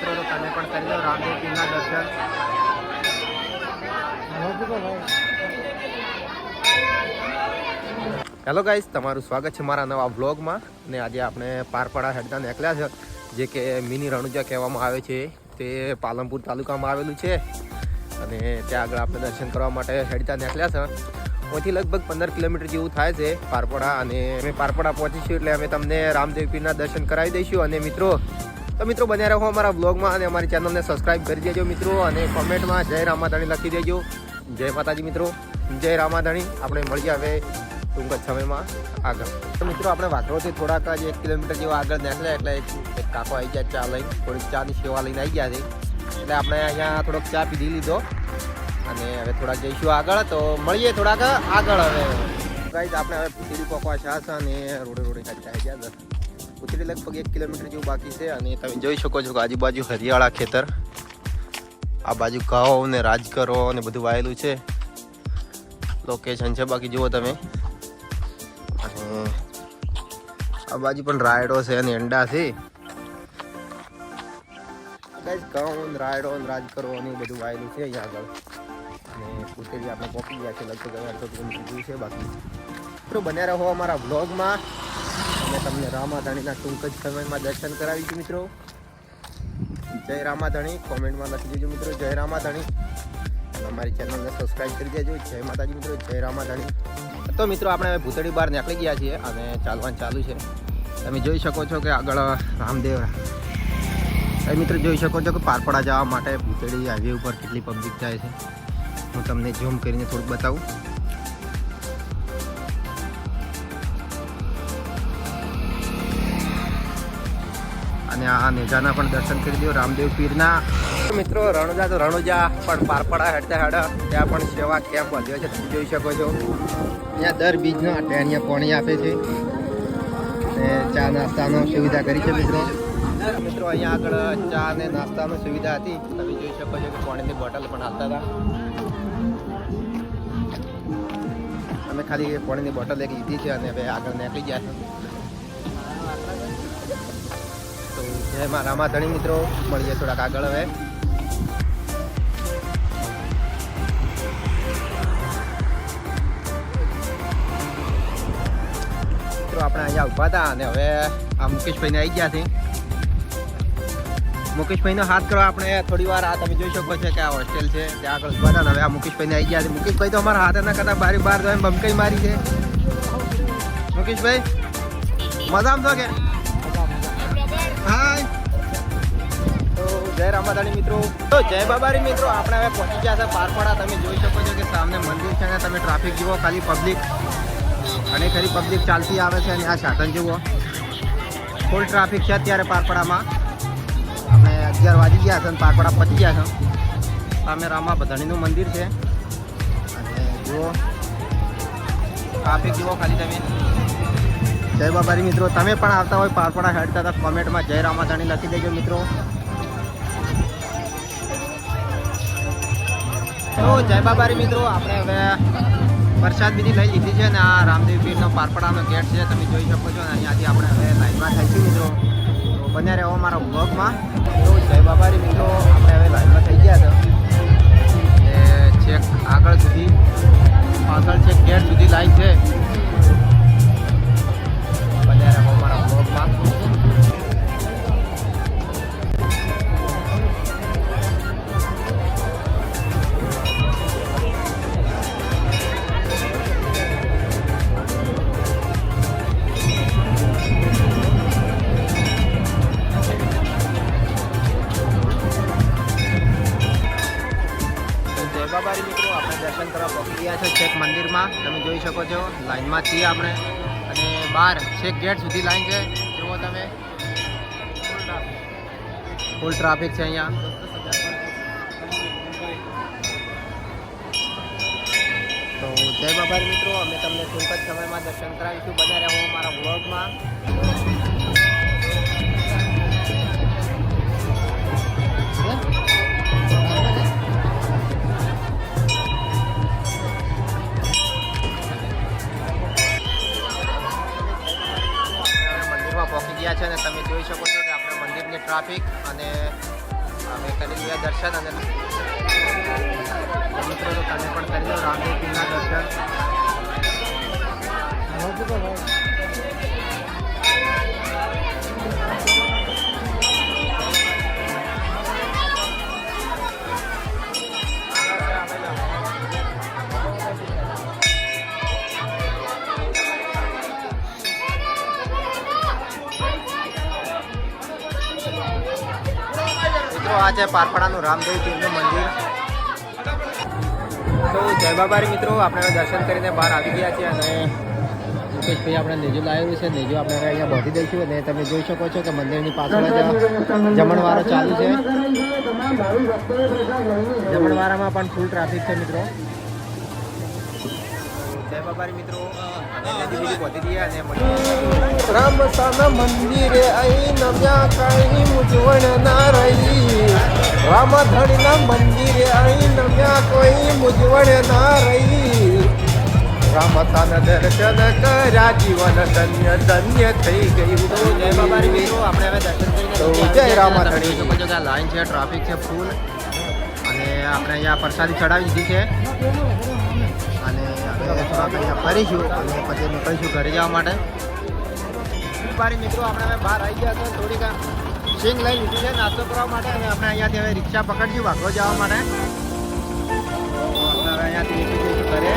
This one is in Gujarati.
મિત્રો, તો તમે પણ કરી દો રામદેવજીના દર્શન. હેલો ગાઈસ, તમારું સ્વાગત છે મારા નવા વ્લોગમાં. ને આજે આપણે પારપાડા હેડતા નીકળ્યા છે, જે કે મિની રણુજા કહેવામાં આવે છે. તે પાલનપુર તાલુકામાં આવેલું છે. અને ત્યાં આગળ આપણે દર્શન કરવા માટે હેડતા નીકળ્યા છે. અહીંથી લગભગ પંદર કિલોમીટર જેવું થાય છે પારપડા. અને અમે પારપડા પહોંચીશું એટલે અમે તમને રામદેવપીરના દર્શન કરાવી દઈશું. અને મિત્રો તો મિત્રો બન્યા રહો અમારા બ્લોગમાં અને અમારી ચેનલને સબસ્ક્રાઈબ કરી દેજો મિત્રો અને કોમેન્ટમાં જય રામાધાણી લખી દેજો. જય માતાજી મિત્રો. જય રામાધાણી. આપણે મળીએ હવે ટૂંક જ સમયમાં આગળ. તો મિત્રો આપણે વાઘરોથી થોડાક જ એક કિલોમીટર જેવા આગળ નીકળ્યા એટલે એક કાકો આવી ગયા ચા લઈને. થોડીક ચાની સેવા લઈને આવી ગયા છે. એટલે આપણે અહીંયા થોડોક ચા પીધી લીધો. અને હવે થોડાક જઈશું આગળ. તો મળીએ થોડાક આગળ હવે. ગાઈઝ આપણે હવે પૂતળી પકવા છાશ અને રોડે રોડે ખાલી આવી ગયા. પૂતળી લગભગ એક કિલોમીટર જેવું બાકી છે અને તમે જોઈ શકો છો કે આજુબાજુ હરિયાળા ખેતર, આ બાજુ ઘઉં ને રાજકરો ને બધું વાયેલું છે. લોકેશન છે, બાકી જુઓ તમે. અને આ બાજુ પણ રાયડો છે અને એંડા છે. ઘઉં રાયડો રાજકરો ને બધું વાયેલું છે અહીંયા આગળ. અને ઉતરી આપણે પહોંચી ગયા છે લગભગ અડધો કિલોમીટર જેવું છે બાકી. બન્યા રહો અમારા વ્લોગમાં અમે તમને રામાધણીના ટૂંક જ સમયમાં દર્શન કરાવીશું મિત્રો. જય રામાધણી. કોમેન્ટમાં લખી દેજો મિત્રો, જય રામાધણી. અમારી ચેનલને સબસ્ક્રાઇબ કરી દેજો. જય માતાજી મિત્રો, જય રામાધણી. તો મિત્રો, આપણે હવે ભૂતળી બહાર નીકળી ગયા છીએ અને ચાલવાનું ચાલુ છે. તમે જોઈ શકો છો કે આગળ રામદેવ. તમે મિત્રો, જોઈ શકો છો કે પારપડા જવા માટે ભૂતળી હાઈવે ઉપર કેટલી પબ્લિક જાય છે. હું તમને ઝૂમ કરીને થોડુંક બતાવું. અને આ નેજાના પણ દર્શન કરી દો રામદેવ પીરના. મિત્રો, રણુજા તો રણુજા, પણ પારપડા હેડતા હેડા, ત્યાં પણ સેવા કેમ્પ વધ્યો છે, તમે જોઈ શકો છો. અહીંયા દર બીજનો અહીંયા પાણી આપે છે. અને ચા નાસ્તાનો સુવિધા કરી છે મિત્રો. મિત્રો, અહીંયા આગળ ચા અને નાસ્તાનો સુવિધા હતી. તમે જોઈ શકો છો કે પાણીની બોટલ પણ આપતા હતા. અમે ખાલી પાણીની બોટલ એક લીધી છે અને હવે આગળ નીકળી ગયા છે. તો જય મા રામાધણી મિત્રો. મળીએ થોડાક આગળ હવે. મિત્રો, આપણે અહીંયા ઊભા હતા અને હવે આ મુકેશભાઈને આવી ગયા છે મુકેશભાઈનો હાથ કરો આપણે થોડી વાર આ તમે જોઈ શકો છો કે આ હોસ્ટેલ છે, ત્યાં આગળ ઊભા હતા હવે આ મુકેશભાઈને આવી ગયા છે. મુકેશભાઈ તો અમારા હાથ ના કરતા બારી તો એમ બમકઈ મારી છે. મુકેશભાઈ, મજામાં છો કે? જય રામાધાણી મિત્રો. તો જય બાબારી મિત્રો, આપણે હવે પહોંચી ગયા છે પારપડા તમે જોઈ શકો છો કે સામે મંદિર છે અને તમે ટ્રાફિક જુઓ, ખાલી પબ્લિક અને ખરી પબ્લિક ચાલતી આવે છે અને આ સાધન જુઓ. ફૂલ ટ્રાફિક છે અત્યારે પારપડામાં આપણે અગિયાર વાગી ગયા છે અને પારપડા પહોંચી ગયા છે. સામે રામા બધાણીનું મંદિર છે. અને જુઓ. ટ્રાફિક જુઓ ખાલી તમે. જય બાબારી મિત્રો, તમે પણ આવતા હોય પારપડા હેડતા હતા કોમેન્ટમાં જય રામાધાણી લખી દેજો મિત્રો. તો જય બાબારી મિત્રો, આપણે હવે વરસાદ બીજી લઈ લીધી છે ને આ રામદેવ પીરનો પારપડાનો ગેટ છે, તમે જોઈ શકો છો ને અહીંયાથી આપણે હવે લાઈનમાં થઈશું મિત્રો. તો બન્યા રહેવો મારા બ્લોગમાં તો જય બાબારી જોઈ શકો છો. લાઈનમાં છીએ આપણે. અને બહાર છેક ગેટ સુધી લાઈન છે. જુઓ તમે. ફૂલ ટ્રાફિક છે અહીંયા. તો જય બાબા મિત્રો, અમે તમને ટૂંક જ સમયમાં દર્શન કરાવીશું. બધા રહો મારા વ્લોગમાં ગયા છે અને તમે જોઈ શકો છો કે આપણે મંદિરની ટ્રાફિક અને અમે કરી લીધા દર્શન અને મિત્રો તો તમે પણ કરી લો. રામદેવ પીરના દર્શન. મિત્રો આ છે પારપાડાનું રામદેવ પીરનું મંદિર. તો જય બાબારી મિત્રો, આપણે દર્શન કરીને બહાર આવી ગયા છીએ અને મુકેશભાઈ આપણે નેજો લાવેલું છે. નેજો આપણે અહીંયા બાંધી દઈશું અને તમે જોઈ શકો છો કે મંદિરની પાછળ જમણવારો ચાલુ છે. જમણવારામાં પણ ફૂલ ટ્રાફિક છે મિત્રો. જય બાબારી મિત્રો રામ રામસાના મંદિરે અહીં નવ્યા કઈ મૂંઝવણ ના રામધણીના મંદિરે અહીં નમ્યા કોઈ મૂંઝવણ ના રહી. રામતાના દર્શન કર્યા જીવન ધન્ય ધન્ય થઈ ગયું. જય બાબા મિત્રો આપણે હવે દર્શન કરીને જય રામાધણી. તમે આ લાઈન છે ટ્રાફિક છે ફૂલ. અને આપણે અહીંયા પ્રસાદી ચડાવી દીધી છે. અને હવે થોડાક અહીંયા ફરીશું અને પછી નીકળીશું ઘરે જવા માટે. મિત્રો આપણે બહાર આવી ગયા છે થોડીક સિંગ લઈ લીધું છે. નાસ્તો કરવા માટે અને આપણે અહીંયાથી હવે રિક્ષા પકડશું વાઘો જવા માટે. અહીંયાથી નીકળી ઘરે.